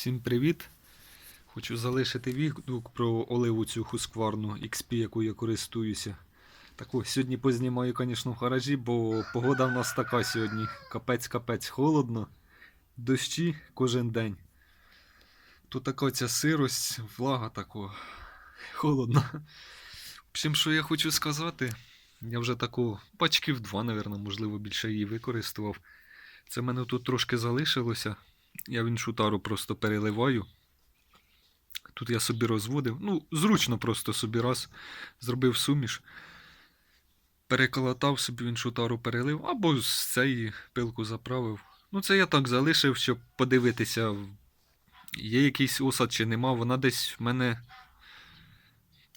Всім привіт! Хочу залишити відгук про оливу цю хускварну XP, яку я користуюся. Так ось, сьогодні познімаю, звісно, в гаражі, бо погода в нас така сьогодні. Капець-капець холодно. Дощі кожен день. Тут така ця сирость, влага такого. Холодно. В що я хочу сказати, я вже таку пачків два, напевно, можливо, більше її використував. Це в мене тут трошки залишилося. Я в іншу тару просто переливаю. Тут я собі розводив. Ну, зручно просто собі раз зробив суміш. Переколотав собі в іншу тару перелив, або з цієї пилку заправив. Ну, це я так залишив, щоб подивитися, є якийсь осад чи нема. Вона десь в мене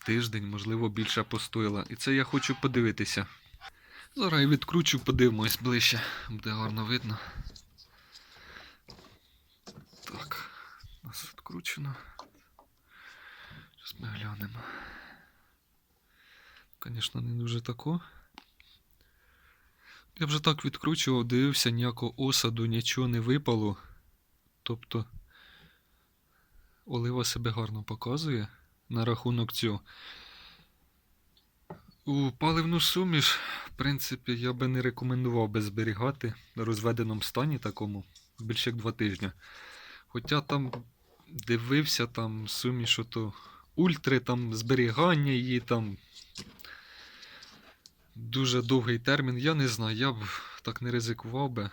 тиждень, можливо, більше постояла. І це я хочу подивитися. Зараз я відкручу, подивимось ближче. Буде гарно видно. Так, у нас відкручено. Зараз ми глянемо. Звісно, не дуже тако. Я вже так відкручував, дивився, ніякого осаду, нічого не випало. Тобто олива себе гарно показує на рахунок цього. У паливну суміш, в принципі, я би не рекомендував би зберігати в розведеному стані такому більше як два тижні. Хоча там дивився там суміш, ото ультри, там зберігання її там. Дуже довгий термін. Я не знаю, я б так не ризикував би.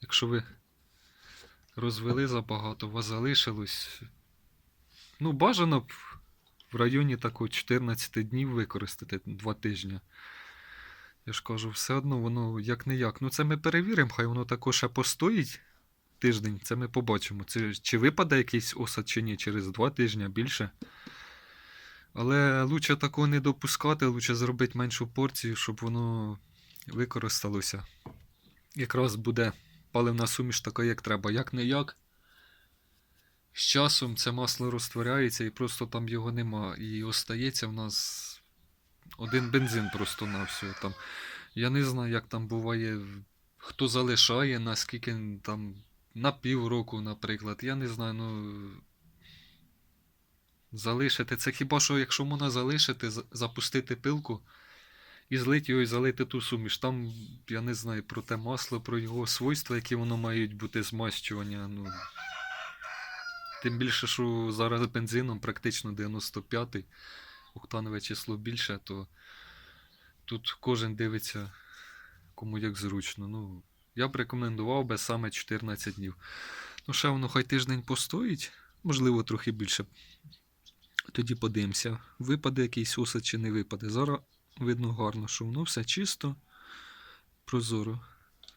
Якщо ви розвели забагато, у вас залишилось. Ну, бажано б в районі такого 14 днів використати 2 тижні. Я ж кажу, все одно воно як не як. Ну це ми перевіримо, хай воно також ще постоїть тиждень, це ми побачимо. Це, чи випаде якийсь осад чи ні, через 2 тижні більше. Але лучше такого не допускати, лучше зробити меншу порцію, щоб воно використалося. Якраз буде паливна суміш така, як треба. Як не як. З часом це масло розтворяється і просто там його нема. І остається в нас один бензин просто на все. Там. Я не знаю, як там буває, хто залишає, наскільки там на півроку, наприклад. Я не знаю, ну. Залишити. Це хіба що, якщо можна залишити, запустити пилку і злити його і залити ту суміш. Там, я не знаю про те масло, про його свойства, які воно мають бути змащування. Ну, тим більше, що зараз бензином практично 95-й, октанове число більше, то тут кожен дивиться кому як зручно. Ну, я б рекомендував би саме 14 днів. Ну, ще воно хай тиждень постоїть, можливо, трохи більше. Тоді подивимося, випаде якийсь осад чи не випаде. Зараз видно гарно, що воно все чисто, прозоро.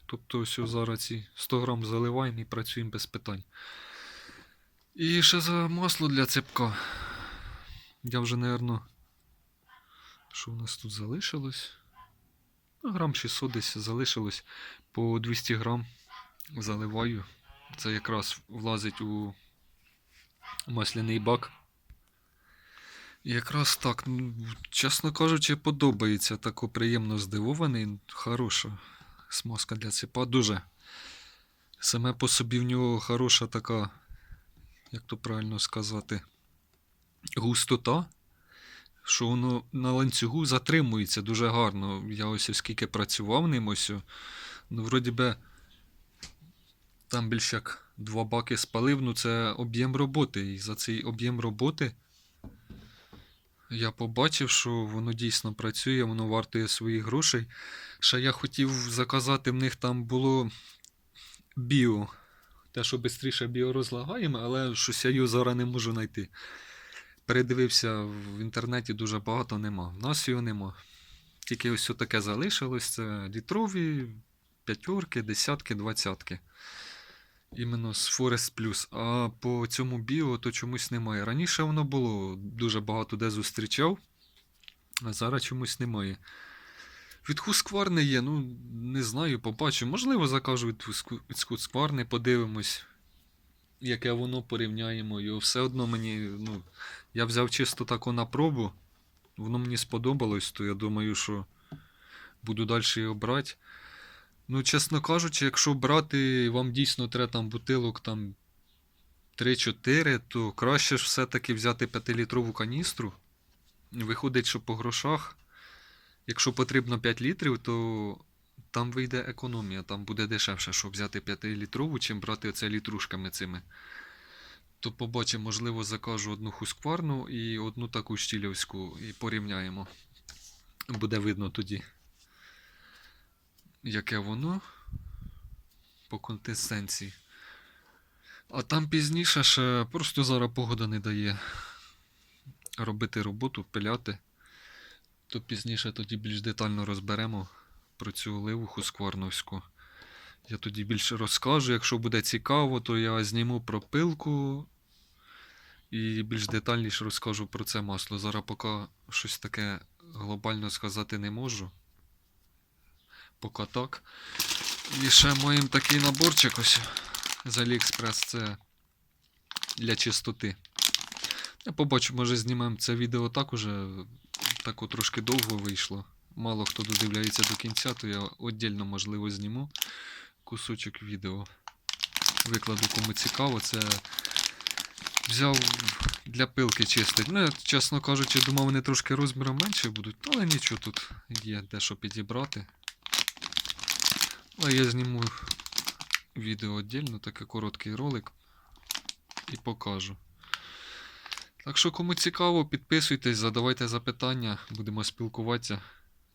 Тобто, ось зараз ці 100 грам заливаємо і працюємо без питань. І ще за масло для цепка. Я вже, напевно, що у нас тут залишилось? Ну, грам 600 десь залишилось. По 200 грам заливаю. Це якраз влазить у масляний бак. Якраз так, ну, чесно кажучи, подобається. Тако приємно здивований. Хороша смазка для цепа. Дуже. Саме по собі в нього хороша така, як то правильно сказати, густота. Що воно на ланцюгу затримується дуже гарно. Я ось оскільки працював ним ось. Ну, вроді би, там більше як два баки спалив, ну це об'єм роботи. І за цей об'єм роботи я побачив, що воно дійсно працює, воно вартує своїх грошей. Ще я хотів заказати, в них там було біо. Те, що швидше біорозлагаємо, але щось я його зараз не можу знайти. Передивився в інтернеті дуже багато нема. В нас його нема. Тільки ось таке залишилось. Це літрові, п'ятерки, десятки, двадцятки. Іменно з Forest Plus. А по цьому біо то чомусь немає. Раніше воно було, дуже багато де зустрічав, а зараз чомусь немає. Від Husqvarna є, ну не знаю, побачу. Можливо, закажу від Husqvarna, подивимось, яке воно порівняємо. І все одно мені, ну, я взяв чисто тако на пробу. Воно мені сподобалось, то я думаю, що буду далі його брати. Ну, чесно кажучи, якщо брати, вам дійсно треба там бутилок там 3-4, то краще ж все-таки взяти 5-літрову каністру. Виходить, що по грошах, якщо потрібно 5 літрів, то там вийде економія, там буде дешевше, щоб взяти 5-літрову, чим брати оце літрушками цими. То побачимо, можливо, закажу одну хускварну і одну таку щілівську і порівняємо. Буде видно тоді, яке воно по консистенції. А там пізніше ще просто зараз погода не дає робити роботу, пиляти. То пізніше тоді більш детально розберемо про цю оливу хускварновську. Я тоді більше розкажу. Якщо буде цікаво, то я зніму про пилку і більш детальніше розкажу про це масло. Зараз поки щось таке глобально сказати не можу. Поки так. І ще маємо такий наборчик ось з Aliexpress. Це для чистоти. Я побачу, може знімемо це відео так уже. Так трошки довго вийшло. Мало хто додивляється до кінця, то я віддільно, можливо, зніму кусочок відео. Викладу кому цікаво. Це взяв для пилки чистить. Ну, я, чесно кажучи, думав, вони трошки розміром менше будуть, але нічого тут є де що підібрати. Але я зніму відео віддільно, такий короткий ролик і покажу. Так що, кому цікаво, підписуйтесь, задавайте запитання, будемо спілкуватися.